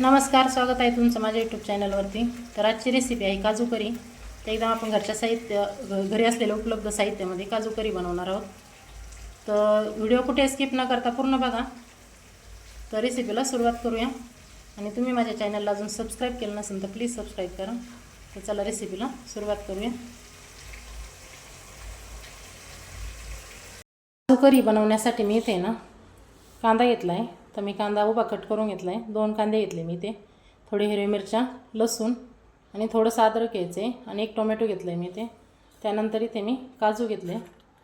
नमस्कार स्वागत आहे तुमचं माझ्या यूट्यूब चॅनलवरती तर आजची रेसिपी आहे काजू करी तर एकदम आपण घरच्या साहित्य घ- घरी असलेल्या उपलब्ध साहित्यामध्ये काजू करी बनवणार आहोत. तर व्हिडिओ कुठे स्किप न करता पूर्ण बघा. तर रेसिपीला सुरुवात करूया. आणि तुम्ही माझ्या चॅनलला अजून सबस्क्राईब केलं नसेल तर प्लीज सबस्क्राईब करा. तर चला रेसिपीला सुरुवात करूया. काजू करी बनवण्यासाठी मी इथे ना कांदा घेतला आहे तर मी कांदा उभा कट करून घेतला आहे दोन कांदे घेतले मी ते. थोडी हिरवी मिरच्या लसूण आणि थोडंसं अद्रक आहे आणि एक टोमॅटो घेतलं आहे मी ते. त्यानंतर इथे मी काजू घेतले.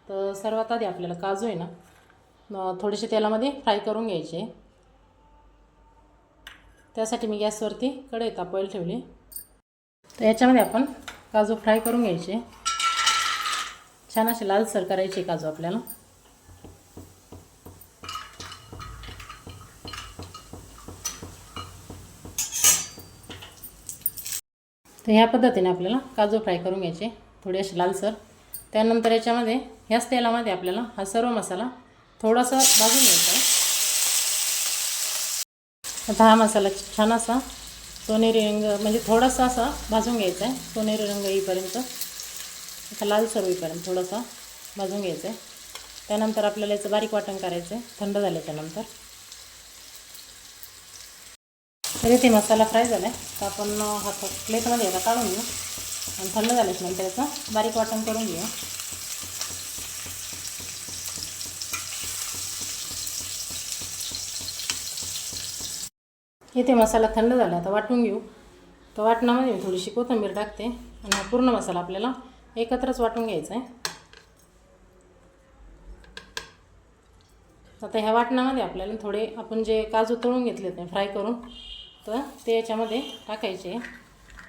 तर सर्वात आधी आपल्याला काजू आहे ना थोडेसे तेलामध्ये फ्राय करून घ्यायचे. त्यासाठी मी गॅसवरती कढई तापवायला ठेवली. तर याच्यामध्ये आपण काजू फ्राय करून घ्यायचे. छान असे लालसर करायचे काजू आपल्याला. तर ह्या पद्धतीने आपल्याला काजू फ्राय करून घ्यायचे थोडे असे लालसर. त्यानंतर याच्यामध्ये ह्याच तेलामध्ये आपल्याला हा सर्व मसाला थोडासा भाजून घ्यायचा आहे. आता हा मसाला छान असा सोनेरी रंग म्हणजे थोडासा असा भाजून घ्यायचा आहे. सोनेरी रंग येईपर्यंत आता लालसर होईपर्यंत थोडासा भाजून घ्यायचा आहे. त्यानंतर आपल्याला याचं बारीक वाटण करायचं आहे थंड झाल्याच्यानंतर तर इथे मसाला फ्राय झाला आहे तर आपण हा प्लेटमध्ये याचा काढून घेऊ. आणि थंड झाल्याच्यानंतर याचं बारीक वाटण करून घेऊ. इथे मसाला थंड झाला आता वाटून घेऊ. तर वाटणामध्ये मी थोडीशी कोथिंबीर टाकते. आणि हा पूर्ण मसाला आपल्याला एकत्रच वाटून घ्यायचा आहे. आता ह्या वाटणामध्ये आपल्याला थोडे आपण जे काजू तळून घेतले होते फ्राय करून तर ते याच्यामध्ये टाकायचे.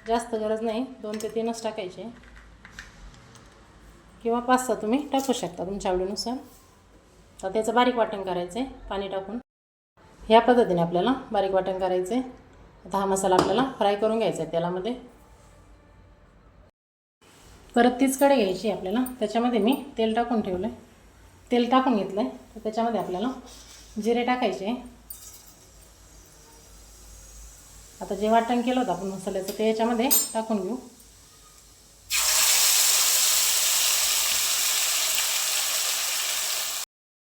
जास्त गरज नाही. दोन ते तीनच टाकायचे. किंवा पाच सहा तुम्ही टाकू शकता तुमच्या आवडीनुसार. तर त्याचं बारीक वाटण करायचं आहे पाणी टाकून. ह्या पद्धतीने आपल्याला बारीक वाटण करायचं आहे आता हा मसाला आपल्याला फ्राय करून घ्यायचा आहे तेलामध्ये परत तीच कडे घ्यायची आहे आपल्याला. त्याच्यामध्ये मी तेल टाकून ठेवलं आहे तेल टाकून घेतलं आहे तर त्याच्यामध्ये आपल्याला जिरे टाकायचे. आता जे वाटण केलं होतं आपण मसाल्याचं ते याच्यामध्ये टाकून घेऊ.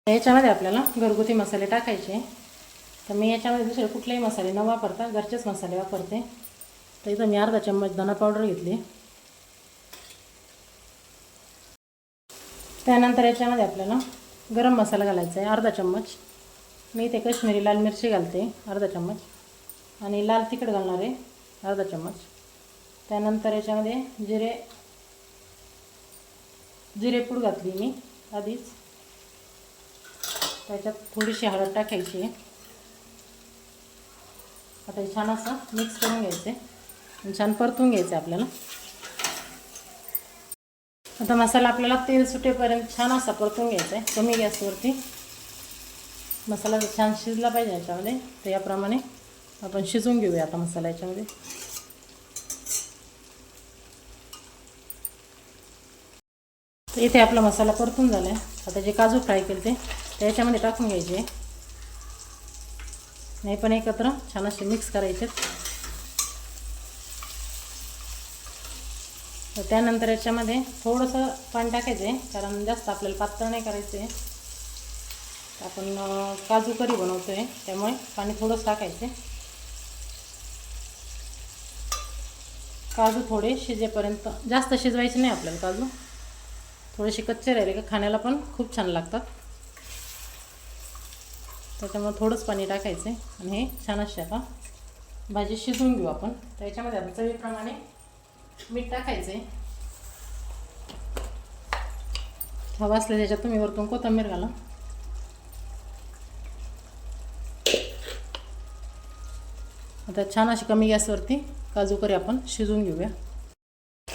याच्यामध्ये आपल्याला घरगुती मसाले टाकायचे. तर मी याच्यामध्ये दुसरे कुठलेही मसाले न वापरता घरचेच मसाले वापरते. तर इथं मी अर्धा चम्मच धना पावडर घेतली. त्यानंतर याच्यामध्ये आपल्याला गरम मसाला घालायचा आहे अर्धा चम्मच. मी इथे कश्मीरी लाल मिरची घालते अर्धा चम्मच. आणि लाल तिखट घालणार आहे अर्धा चम्मच. त्यानंतर याच्यामध्ये जिरे जिरेपूड घातली मी आधीच. त्याच्यात थोडीशी हळद टाकायची आहे. आता हे छान असं मिक्स करून घ्यायचं आहे छान परतून घ्यायचं आहे आपल्याला. आता मसाला आपल्याला तेल सुटेपर्यंत छान असा परतून घ्यायचा आहे कमी गॅसवरती. मसाला छान शिजला पाहिजे याच्यामध्ये तर याप्रमाणे आपण शिजवून घेऊया आता मसाला याच्यामध्ये. तर इथे आपला मसाला परतून झाला आहे आता जे काजू फ्राय केले ते त्याच्यामध्ये टाकून घ्यायचे. नाही पण एकत्र छान असे मिक्स करायचे. तर त्यानंतर याच्यामध्ये थोडंसं पाणी टाकायचं आहे कारण जास्त आपल्याला पातळ नाही करायचं. आहे आपण काजू करी बनवतो आहे त्यामुळे पाणी थोडंसं टाकायचं. काजू थोडे शिजेपर्यंत जास्त शिजवायचे नाही आपल्याला काजू. थोडेसे कच्चे राहिले का खाण्याला पण खूप छान लागतात. त्याच्यामुळे थोडंच पाणी टाकायचं आहे आणि हे छान असे आता भाजी शिजवून घेऊ आपण. त्याच्यामध्ये आता चवीप्रमाणे मीठ टाकायचं. आहे हवा असल्या त्याच्यात तुम्ही वरतून कोथंबीर घाला. आता छान अशी कमी गॅसवरती काजू करी आपण शिजवून घेऊया.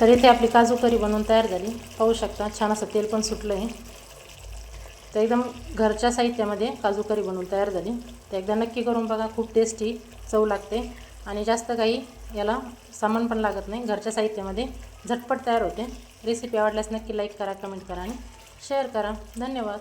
तर इथे आपली काजू करी बनवून तयार झाली. पाहू शकता छान असं तेल पण सुटलं आहे. तर एकदम घरच्या साहित्यामध्ये काजू करी बनवून तयार झाली. तर एकदा नक्की करून बघा खूप टेस्टी चव लागते. आणि जास्त काही याला सामान पण लागत नाही. घरच्या साहित्यामध्ये झटपट तयार होते. रेसिपी आवडल्यास नक्की लाईक करा कमेंट करा आणि शेअर करा. धन्यवाद.